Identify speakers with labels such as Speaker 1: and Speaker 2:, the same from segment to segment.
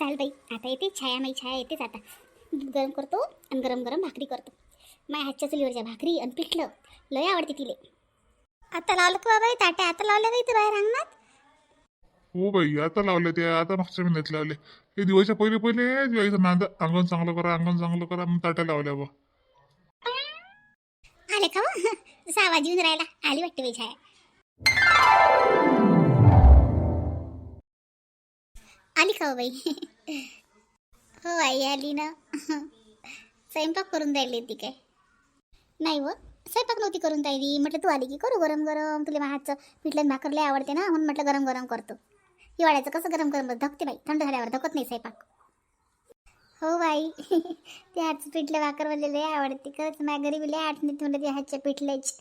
Speaker 1: चाल बाई आता येते. छाया माई छाया येतेच आता. दूध गरम करतो आणि गरम गरम भाकरी करतो. माय हातच्या चुलीवरच्या भाकरी आणि पिठलं. लय आवडते तिले. आता लावलं का बाई ताट्या? आता लावलं बाई तू बाहेर अंगणात?
Speaker 2: हो बाई आता लावले ते. आता मागच्या महिन्यात लावले. हे दिवाळीच्या पहिले पहिले दिवाळीचं नांद. अंगण चांगलं करा अंगण चांगलं करा मग ताट्या लावल्या बा.
Speaker 1: आले का हो? जसा आवाज येऊन राहिला. आली वाटते बाई छाया. आली का हो बाई? हो आई आली ना. स्वयंपाक करून राहिली ती काय? नाही व स्वयंपाक नव्हती करून राहिली. म्हटलं तू आली की करू गरम गरम. तुला हातचं पिठलं भाकर लय आवडते ना म्हणून म्हटलं गरम गरम करतो. हिवाळ्याचं कसं गरम गरम धकते बाई. थंड झाल्यावर धकत नाही स्वयंपाक. हो बाई ते हातचं पिठलं भाकर मला लय आवडते. खरंच माझ्या घरी लय आठ येते मला त्या हातच्या पिठल्याची.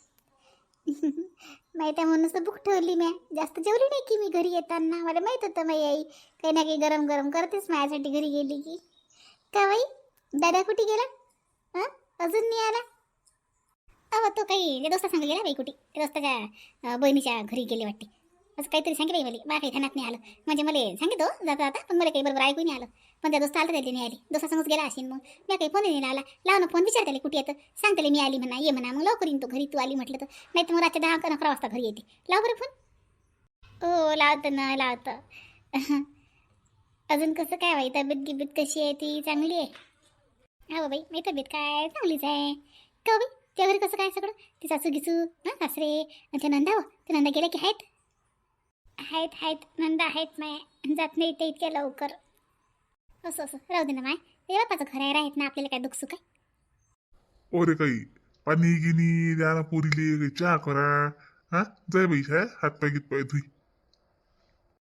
Speaker 1: माहीत आहे म्हणूनच तर भूक ठेवली मी जास्त जेवली नाही की मी घरी येताना? मला माहीत होतं माई आई. काही ना काही गरम गरम करतेच माझ्यासाठी घरी गेली की. का बाई? दादा कुठे गेला? हां? अजून नाही आला? अहो तो काही त्या दोस्ता सांग गेला बाई कुठे? रस्ता दोस्ताच्या बहिणीच्या घरी गेले वाटते. असं काहीतरी सांगितलं मला बा काही ध्यानात नाही आलं. म्हणजे मला सांगितो हो, जाता जाता पण मला काही बरोबर ऐकू नाही आलं. पण त्या दोस्त आलं त्याला नाही आली. दोस्ता गेला असेल मग. मी काही फोन नाही आला लाव ना फोन विचार त्याला कुठे येतं सांगतले मी आली म्हणा ये म्हणा मग लवकर येईन तो घरी तू आली म्हटलं तर. नाही तर मग रातच्या दहा अकरा अकरा वाजता घरी येते. लाव बरं फोन. हो लावतं ना लावतं. अजून कसं काय बाई तब्येत गिब्येत कशी आहे ती? चांगली आहे? हो बाई मी तब्येत काय चांगलीच आहे. का हो बाई? त्या घरी कसं काय सगळं? ती सासू गिसू हां सासरे आणि त्या नंदा हो? त्या नंदा गेल्या की आहेत? आहेत आहेत. नंदा आहेत माय. जात नाही ते इतक्या लवकर. असं असं. राहू दे ना माय. ते बापाचं घर आहे राहत ना आपल्याला काय दुःख सुख आहे?
Speaker 2: ओरे काही पाणी गिनी द्या ना पोरीले काही चहा करा. हा? जाय बाई छाया हात पाय गीत पाय धुई.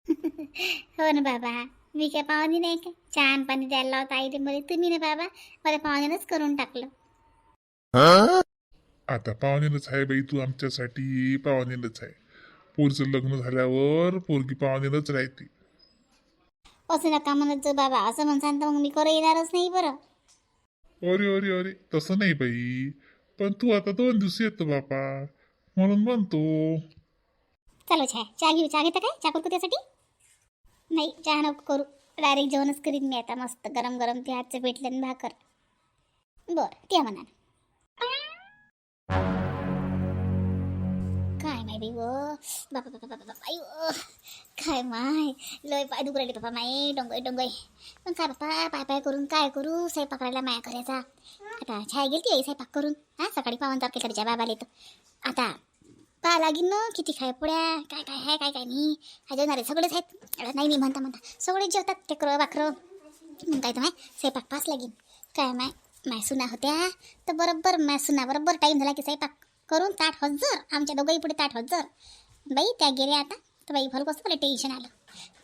Speaker 1: हो ना बाबा. मी काय पाहुणे नाही काय? छान पाणी द्यायला लावता आईले मला. तुम्ही ना बाबा. मला पाहुण्यानंच करून टाकलं.
Speaker 2: आता पाहुणेनच आहे बाई तू आमच्यासाठी. पाहुणेनच आहे. पोरीचं लग्न झाल्यावर पोरगी पाहुणेनच राहते.
Speaker 1: असं नका म्हणत जाऊ बाबा असं म्हणसान तर मग मी करू येणारच नाही बरं.
Speaker 2: अरे अरे अरे तसं नाही बाई. पण तू आता दोन दिवस येतो बापा म्हणून म्हणतो.
Speaker 1: चलो छाया चहा घेऊ चहा घेता काय? चहा करू का त्यासाठी? नाही चहा नको करू. डायरेक्ट जेवणच करीन मी आता मस्त गरम गरम ते हातचं आणि भाकर. बरं त्या म्हणा. बाई व बाबा बाबा बाबा बाबा व काय माय लय पाय दुख राहिले बाबा माय डोंगय डोंगय पण काय बापा पाय पाय करून काय करू स्वयंपाक करायला माया करायचा आता छाय गेली आई स्वयंपाक करून हां सकाळी पाहून पावन तारखेकडच्या बाबाला येतो आता पहा लागीन ना किती खाय पुड्या काय काय आहे काय काय नाही हा जेवणारे सगळेच आहेत अरे नाही नाही म्हणता म्हणता सगळे जेवतात टेकरं बाकरं म्हणता तर माय स्वयंपाक पास लागीन काय माय माय सुना होत्या तर बरोबर माय सुना बरोबर टाईम झाला की स्वयंपाक करून ताट हजर आमच्या दोघंही पुढे ताट हजर. बाई त्या गेल्या आता तर बाई भलं कसं मला टेन्शन आलं.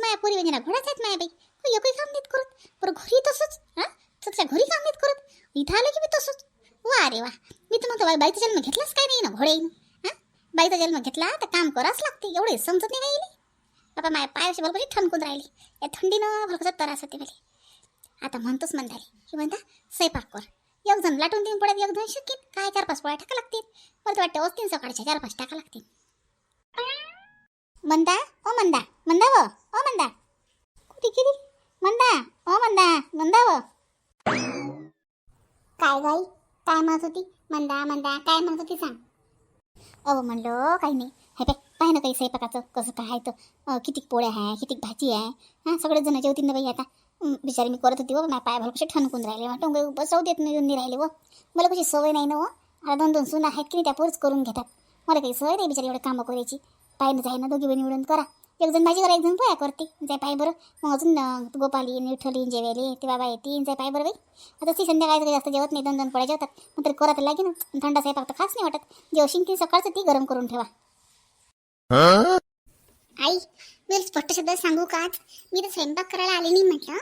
Speaker 1: माया पुरी म्हणजे घोडाच आहेत माया बाई. तू एकही काम देत करत. बरं घरी तसंच हां? तुझ्या घरी काम देत करत. इथं आलं की मी तसंच. वा रे वा. मी तर म्हणतो बाई बाईचा जन्म घेतलाच काय नाही ना घोडे हां? बाईचा जन्म घेतला तर काम करावंच लागते. एवढे समजत नाही काही बाबा माया पायाशी बरोबर ठणकून राहिली. या थंडीनं भरकसा त्रास होते मला आता म्हणतोच म्हणता की म्हणता स्वयंपाक कर. एक जण लाटून देऊन पडत एक दोन शिकीत. काय चार पाच पोळ्या टाका लागतील. मला वाटतं असतील सकाळच्या चार पाच टाका लागतील. मंदा ओ मंदा मंदा व ओ मंदा. कुठे गेली? मंदा ओ मंदा मंदा व. काय गाई? काय म्हणत होती? मंदा मंदा काय म्हणत होती सांग. अहो म्हणलं काही नाही. हे पाय पाय ना काही स्वयंपाकाचं कसं काय तर. किती पोळ्या आहे किती भाजी आहे. हां सगळे जण जेवतील ना बाई आता. बिचारी मी करत होती व माझ्या पाय भर कसे ठणकून राहिले. मग टोंगे बसवू देत नाही नाही राहिले व मला कशी सवय नाही ना व आता दोन दोन सुना आहेत की नाही त्या पोरच करून घेतात. मला काही सवय नाही बिचारी एवढे कामं करायची. पायनं जाय ना दोघी बहिणी मिळून करा. एक जण भाजी करा एक जण पोळ्या करते. जाय पाय बरं. मग अजून गोपाली येईन, विठ्ठली येईन, जेवायले ते बाबा येतील. जाय पाय बरं बाई. आता ती संध्याकाळी काही जास्त जेवत नाही दोन दोन पोळ्या जेवतात. मग तरी करत लागेल ना. थंडा स्वयंपाक तर खास नाही वाटत. जेवशीन ती सकाळचं ती गरम करून ठेवा. आई मी स्पष्ट शब्दात सांगू का मी तर स्वयंपाक करायला आले नाही म्हटलं.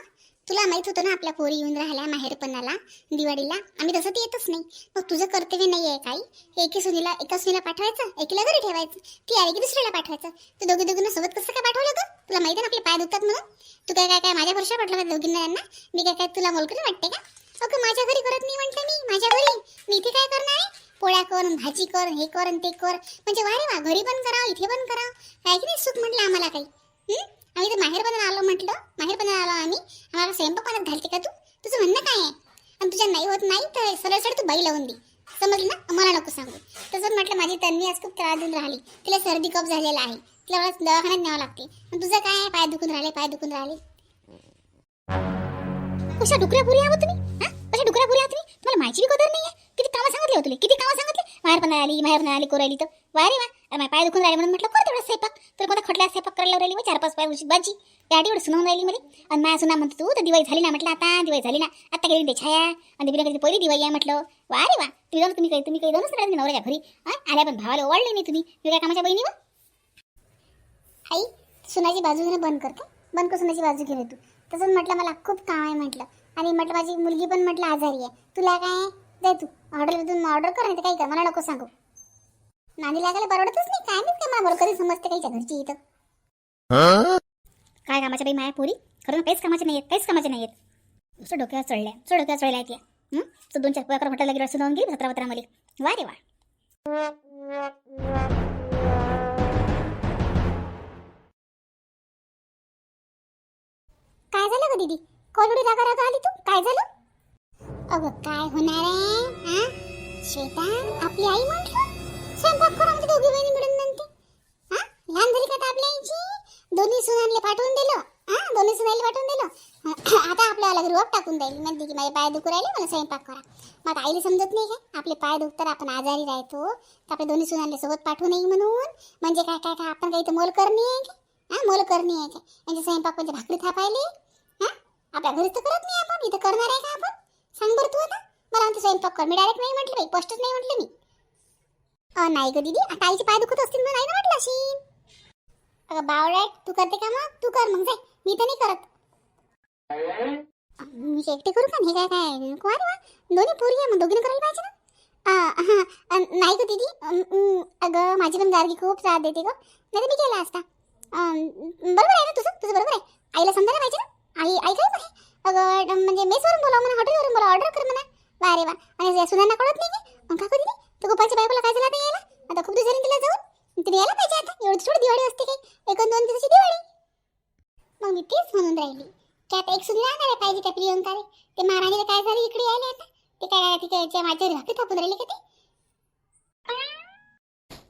Speaker 1: तुला माहीत होतं ना आपल्या पोरी येऊन राहिल्या माहेरपणाला दिवाळीला? आम्ही तसं ती येतच नाही. मग तुझं कर्तव्य नाही आहे काही एकी सुनीला एका सुनीला पाठवायचं? एकीला घरी ठेवायचं? ती आली की दुसऱ्याला पाठवायचं? तू दोघी दोघींना सोबत कसं काय पाठवलं होतं तुला माहिती आहे ना आपले पाय दुखतात म्हणून? तू काय काय काय माझ्या वर्षा पाठवलं का दोघींना यांना? मी काय काय तुला मोलकरी वाटते का? अगं माझ्या घरी करत नाही म्हटलं मी. माझ्या घरी? मी इथे काय करणार आहे? पोळ्या कर भाजी कर हे कर आणि ते कर. म्हणजे वा रे वा घरी पण करा इथे पण करा काय की नाही सुख म्हटलं आम्हाला काही? आम्ही तर माहेर पण आलो म्हटलं माहेर पण आलो आम्ही. आम्हाला स्वयंपाक घालते का तू? तुझं म्हणणं काय आहे? आणि तुझ्या नाही होत नाही तर सरळ सरळ तू बाई लावून दे. समजलं ना? मला नको सांगू. तसंच म्हटलं माझी तन्वी आज खूप त्रास देऊन राहिली. तिला सर्दी कप झालेला आहे. तिला मला दवाखान्यात न्यावं लागते. आणि तुझं काय आहे? पाय दुखून राहिले पाय दुखून राहिले. कशा डुकऱ्या पुरी आहोत तुम्ही? कशा डुकऱ्या पुरी आहात तुम्ही? तुम्हाला माहिती बी कदर नाहीये? किती कामं सांगितले होते किती कामं सांगितले? बाहेर पण आली बाहेर पण आली कोरायली तर. वा रे वा तर माझ्या पाय दुखून राहिले म्हणून म्हटलं कर तेवढा स्वयंपाक? तर कोणता खटला स्वयंपाक करायला राहिली मग चार पाच पाय उशी भाजी याडी एवढं सुनावून राहिली मध्ये आणि माझ्या सुना म्हणतो तू तर दिवाळी झाली ना म्हटलं आता दिवाळी झाली ना आता गेली ते छाया आणि बिना कधी पहिली दिवाळी आहे म्हटलं वा रे वा तुम्ही जाऊन तुम्ही काही तुम्ही काही जाऊनच राहिले नवऱ्याच्या घरी? आल्या पण भावाला ओवाळले नाही तुम्ही वेगळ्या काय कामाच्या बहिणी हो? आई सुनाची बाजू घेणं बंद करतो बंद कर सुनाची बाजू घेणे तू. तसंच म्हटलं मला खूप काम आहे म्हटलं. आणि म्हटलं माझी मुलगी पण म्हटलं आजारी आहे. तुला काय जाय तू ऑर्डर ऑर्डर कर नाही तर काही कर मला नको सांगू. नानी लागायला परवडतच नाही. काय नाही काय मला कधी समजते काहीच्या घरची इथं. काय कामाच्या बाई माया पोरी? खरं काहीच कामाचे नाही आहेत काहीच कामाचे नाही आहेत नुसतं डोक्यावर चढल्या नुसतं डोक्यावर चढल्या आहेत या तो दोन चार प्रकार म्हटलं गेलं सुनावून गेली सतरा पत्रा मध्ये वा रे वा. काय झालं ग दीदी? कोलडी रागा रागा आली तू? काय झालं? अगं काय होणार आहे? हा? श्वेता आपली आई म्हटलं? स्वयंपाक करू दोघी बहिणी मिळून म्हणते. हा? लहान झाली का आपल्या आईची. दोन्ही सुनांना पाठवून दिलं. हा? दोन्ही सुनांना पाठवून दिलं. आता आपल्याला घरी टाकून द्यायला म्हणते की माझे पाय दुखू राहिले मला स्वयंपाक करा. मग आता आईला समजत नाही का? आपले पाय दुखतात आपण आजारी राहतो. तर आपल्या दोन्ही सुनांना सोबत पाठवू नये म्हणून. म्हणजे काय काय काय? आपण काही तर मोल करणे आहे का? हा? मोल करणे आहे का? म्हणजे स्वयंपाक म्हणजे भाकरी थापायले? हा? आपल्या घरीच तर करत नाही आपण. इथं करणार आहे का आपण? सांग बरं तू आता. मला म्हणते स्वयंपाक कर. मी डायरेक्ट नाही म्हटलं बाई. स्पष्टच नाही म्हटलं मी. नाही ग दीदी आता आईचे पाय दुखत असतील म्हणून आईनं म्हटलं अशी अगं बावळ्यात तू करते का मग? तू कर मग जाय. मी तर नाही करत. मी एकटे करू का? हे काय काय? नको अरे वा दोन्ही पोरी आहे मग दोघीनं करायला पाहिजे ना? हा नाही ग दीदी. अगं माझी पण गार्गी खूप साथ देते ग. नाही मी केला असता. बरोबर आहे ना तुझं? तुझं बरोबर आहे. आईला समजायला पाहिजे ना? आई आई काय म्हणे? अगं म्हणजे मेसवरून बोला म्हणा हॉटेलवरून बोला ऑर्डर कर म्हणा. वा रे वा आणि सुनांना कळत नाही की? का तू तर गोपाळच्या बायकोला काय झालं आता यायला आता खूप दिवस झाले तिला जाऊन तिने यायला पाहिजे आता एवढी थोडी दिवाळी असते काही एक अन दोन दिवसाची दिवाळी मग मी तेच म्हणून राहिली की आता एक सुनी राहणार आहे पाहिजे त्या प्रियंका रे ते महाराणीला काय झालं इकडे यायला आता ते काय तिच्या माझ्या भाकरी थापून राहिले का ते?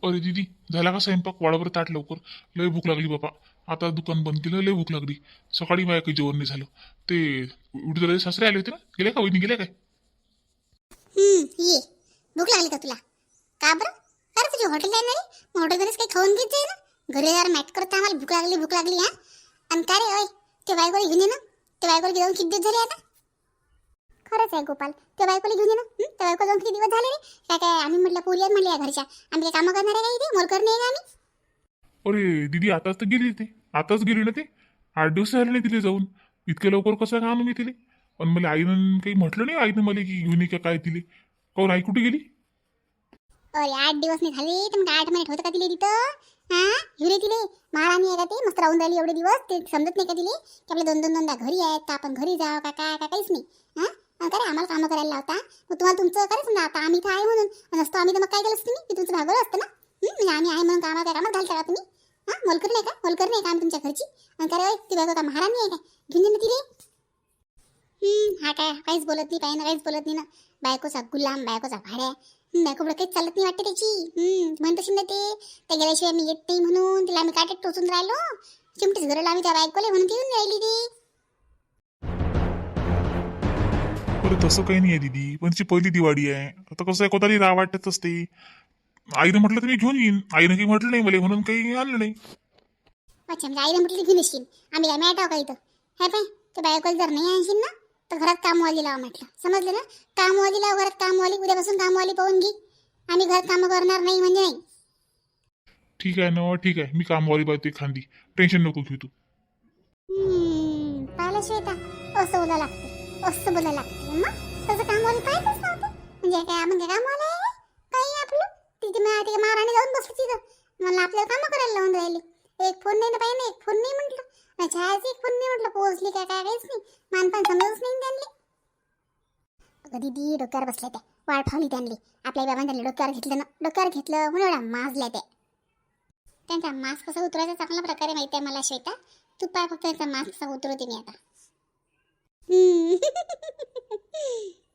Speaker 2: अरे दीदी झाला का स्वयंपाक? वाढावर ताट लवकर. लय भूक लागली बापा. आता दुकान बंद केलं लय भूक लागली. सकाळी माझ्या काही जेवण नाही झालं. ते उडीदराचे सासरे आले होते ना? गेले का वहिनी? गेल्या काय?
Speaker 1: हम्म, ये. भूक लागली का तुला? का बरं? अरे तुझी हॉटेल आहे ना मग हॉटेलमध्येच काही खाऊन घेत जाय ना. घरी यार मॅट करता आम्हाला भूक लागली भूक लागली हा. आणि काय रे ते बायकोला घेऊन ये ना. ते बायकोला घेऊन किती दिवस झाले आता? खरंच आहे गोपाल. ते बायकोला घेऊन ये ना. हं? त्या जाऊन किती दिवस झाले रे काय काय आम्ही म्हटलं पोरी आहेत म्हणले या घरच्या. आम्ही काय कामं करणार आहे का इथे? मोल करणे आहे का आम्ही?
Speaker 2: अरे दीदी आताच तर गेली ते आताच गेली ना ते. आठ दिवस झाले नाही तिले जाऊन. इतक्या लवकर कसं काय आणू मी तिले पण मला आईनं काही म्हटलं नाही आईनं मला की घेऊन ये का काय तिले. काऊन आई कुठे गेली?
Speaker 1: अरे आठ दिवस नाही झाले. तर मग आठ महिने होतं का तिले तिथं? हा? ये तिले. महाराणी आहे का ते? मस्त राहून राहिली एवढे दिवस. ते समजत नाही का तिले? की आपले दोन दोन दोनदा घरी आहेत. का आपण घरी जाऊ का काय का काहीच नाही. हा? आणि काय आम्हाला कामं करायला लावता. मग तुम्हाला तुमचं करायचं ना आता आम्ही इथं आहे म्हणून. नसतो आम्ही तर मग काय केलं असतं तुम्ही? की तुमचं भागवलं असतं ना? हं? म्हणजे आम्ही आहे म्हणून कामाला काय कामात घालता का तुम्ही. हां मोलकर नाही का? मोलकर नाही का आम्ही तुमच्या घरची? आणि काय ती बायको का महाराणी आहे का घेऊन ये ना तिले. हा काय काहीच बोलत नाही काही ना काहीच बोलत नाही ना. बायकोचा गुलाम बायकोचा भाड्या. बायको पुढे काहीच चालत नाही वाटते त्याची. हं, म्हणत ना ते. त्या गेल्याशिवाय मी येत नाही म्हणून तिला आम्ही काटेत टोचून राहिलो. चिमटीच घरला आम्ही त्या बायकोले म्हणून ती येऊन राहिली ती.
Speaker 2: तसं काही नाही आहे दीदी. पण ती पहिली दिवाळी आहे. आता कसं आहे कोणाला राव वाटत असते. आईनं म्हटलं तर मी घेऊन येईन. आईनं काही म्हटलं नाही मला म्हणून काही आणलं नाही.
Speaker 1: अच्छा म्हणजे आईला म्हटलं घेऊन येशील. आम्ही काय मॅटाव का इथं? हे पाय ते बायकोला जर नाही आणशील ना तर घरात कामवाली लावा म्हटलं. समजलं ना? कामवाली लावा घरात कामवाली उद्यापासून कामवाली पाहून घे. आम्ही घरात कामं करणार नाही म्हणजे नाही.
Speaker 2: ठीक आहे ना ठीक आहे. मी कामवाली बाई खांदी. टेन्शन नको घेऊ तू.
Speaker 1: पाहिलं श्वेता. असं बोलायला लागते असं बोलायला लागते. मग तसं कामवाली पाहिजेच नव्हते म्हणजे काय म्हणजे काय कामवाले काही आपलं. तिथे मा तिथे महाराणी जाऊन बसली तिथं. मला आपल्याला कामं करायला लावून राहिली. एक फोन नाही ना पाहिजे एक फोन नाही म्हटलं. नाही छायाची एक फोन नाही म्हटलं. पोहोचली काय काय काहीच नाही. मानपान समजच नाही त्यांनी अगं दीदी डोक्यावर बसल्या त्या. वाळ फावली त्यांनी आपल्या बाबांनी त्यांनी डोक्यावर घेतलं ना डोक्यावर घेतलं. म्हणून एवढा माजल्या त्या. त्यांचा मास्क कसा उतरायचा चांगल्या प्रकारे माहिती आहे मला श्वेता. तू पाय फक्त त्यांचा मास्क कसा उतरवते मी आता. Hee